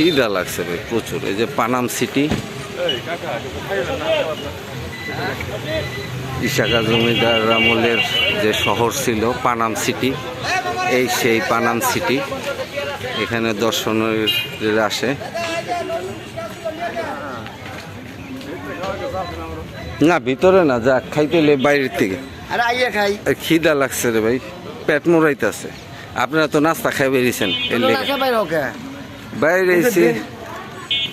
খিদা লাগছে ভাই প্রচুর। এই যে পানাম সিটি। ইশাকা জমিদার আমলের যে শহর ছিল পানাম সিটি এই সেই পানাম সিটি। এখানে দর্শনার্থীরা আসে। না ভিতরে না যা খাইতে হলে বাইরের থেকে। খিদা লাগছে রে ভাই পেট মোড়াইতেছে। আপনারা তো নাস্তা খাই বেরিয়েছেন বাইরে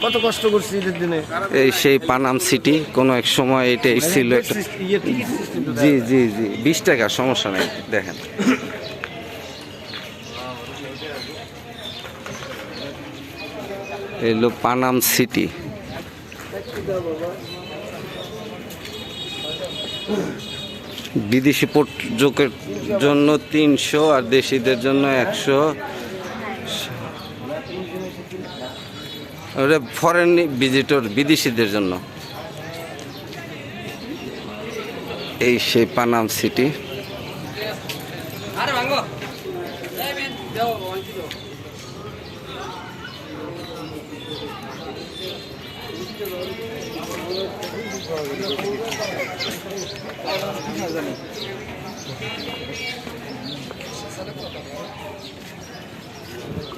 কত কষ্ট করছি ঈদের দিনে। এই সেই পানাম সিটি কোনো এক সময় এটা ছিল সিস্টেম তো জি জি জি। বিশ টাকা সমস্যা নেই দেখেন। এলো পানাম সিটি। বিদেশি পর্যটকের জন্য তিনশো আর দেশিদের জন্য একশো। ফরেন ভিজিটর বিদেশিদের জন্য। এই সেই পানাম সিটি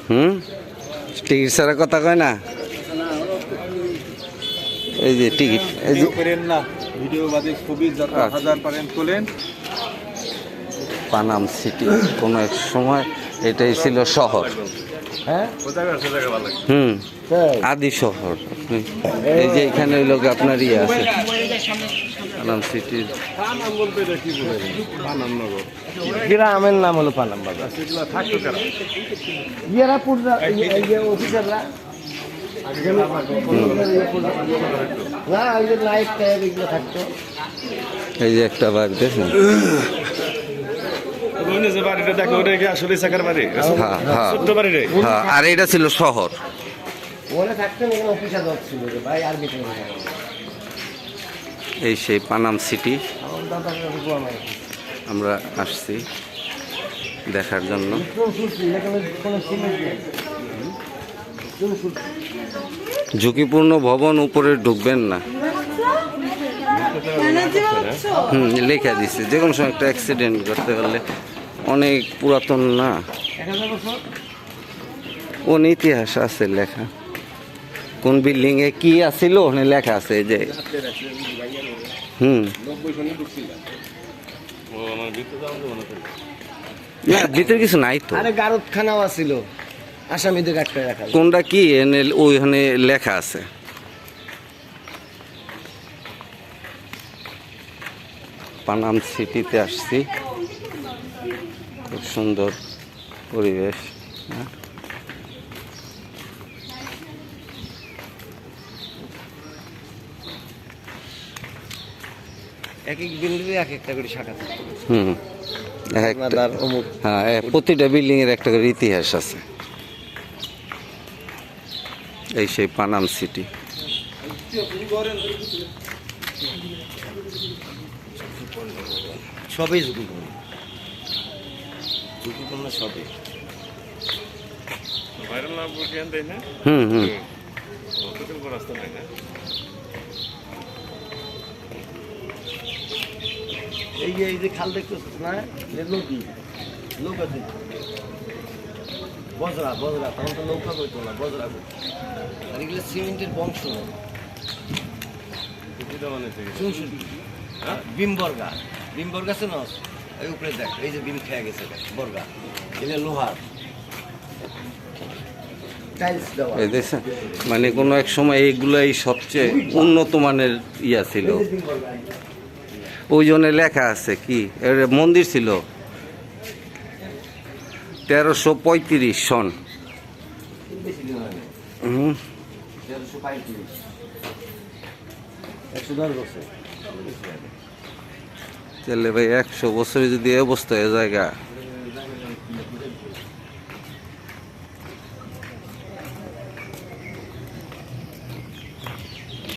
হুম? টিকিট ছাড়া কথা কয় না? এই যে টিকিট এই যে করেন না ভিডিও বাদে ছবি যত আচ্ছা। হাজার পারেন তোলেন। পানাম সিটি কোনো এক সময় এটাই ছিল শহর। হ্যাঁ? হুম আদি শহর। এই যে এখানে লোক আপনার ইয়ে আছে। পানাম সিটির পানাম বলতে কি পানাম নগর গ্রামের নাম হলো পানাম বাজার ইয়ারা ইয়ে অফিসাররা এই যে একটা বাঘ, দেখুন। হ্যাঁ হ্যাঁ। হ্যাঁ আর এটা ছিল শহর। এই সেই পানাম সিটি। আমরা আসছি দেখার জন্য। ঝুঁকিপূর্ণ ভবন উপরে ঢুকবেন না। হুম, লেখা দিচ্ছে যে কোনো সময় একটা অ্যাক্সিডেন্ট করতে পারলে অনেক পুরাতন না। কোন ইতিহাস আছে লেখা? কোন বিল্ডিং এ কি আছিল? ওখানে লেখা আছে যে, হুম। না, ভিতরে কিছু নাই তো। আরে গারদখানাও আছিল। আসামিদের আটকে রাখা কোনটা কি? এনে ওইখানে লেখা আছে। পানাম সিটিতে আসছি। খুব সুন্দর পরিবেশ হ্যাঁ। এক এক বিল্ডিংয়ে এক একটা করে শাখা হুম। হ্যাঁ প্রতিটা বিল্ডিং এর একটা করে ইতিহাস আছে। এই সেই পানাম সিটি। সবই ঝুঁকিপূর্ণ। ঝুঁকিপূর্ণ সবই। হুম এই যে এই যে খাল দেখতেছিস না? নদী। নৌকা দিক বজরা বজরা তখন তো নৌকা কইতো না বজরা কইতো আর এগুলো সিমেন্টের বংশ। এটা মানে থেকে শুনশুন বিম বর্গা বিম আছে না? এই উপরে দেখ এই যে বিম খেয়ে গেছে বর্গা। এগুলো লোহার। মানে কোনো এক সময় এইগুলাই সবচেয়ে উন্নত মানের ইয়া ছিল। ওই জন্য লেখা আছে কি? মন্দির ছিল। তেরোশো পঁয়ত্রিশ সন তাহলে ভাই একশো বছরে যদি এ অবস্থা এ জায়গা